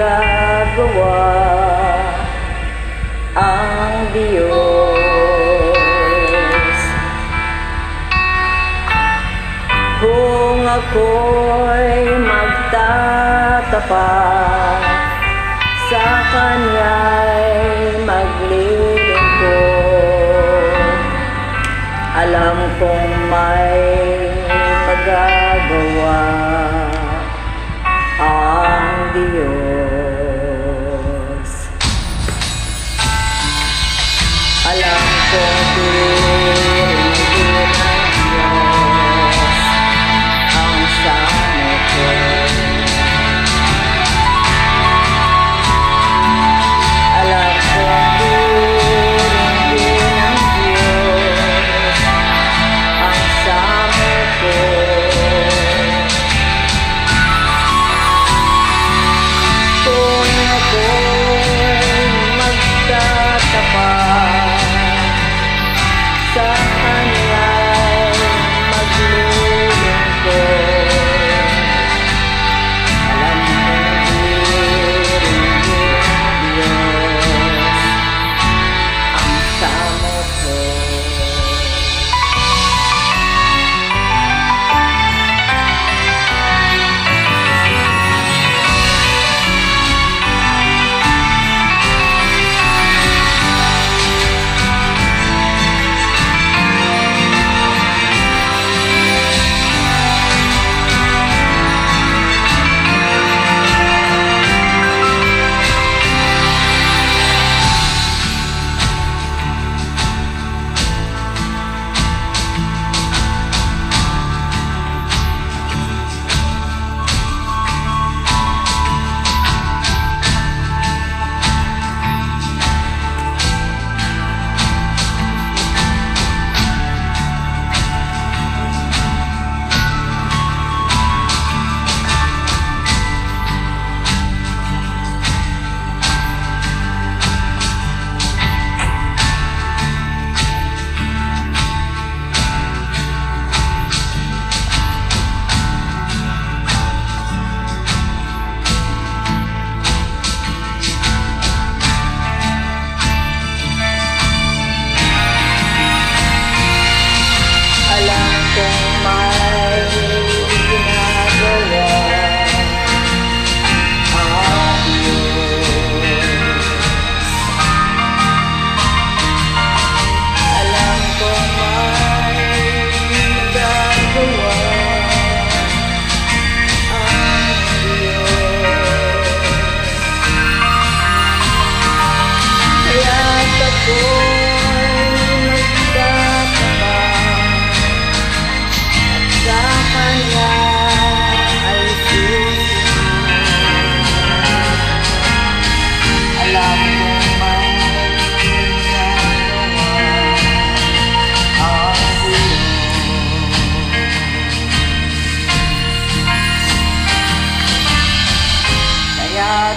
nagagawa ang Diyos. Kung ako'y magtatapat sa Kanya'y maglilingkod, alam kong may alam ko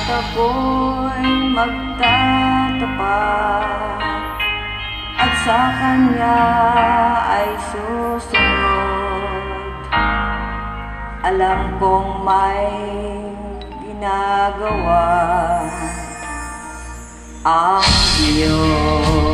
at ako'y magtatapat At sa Kanya ay susunod. Alam kong may ginagawa ang Diyos.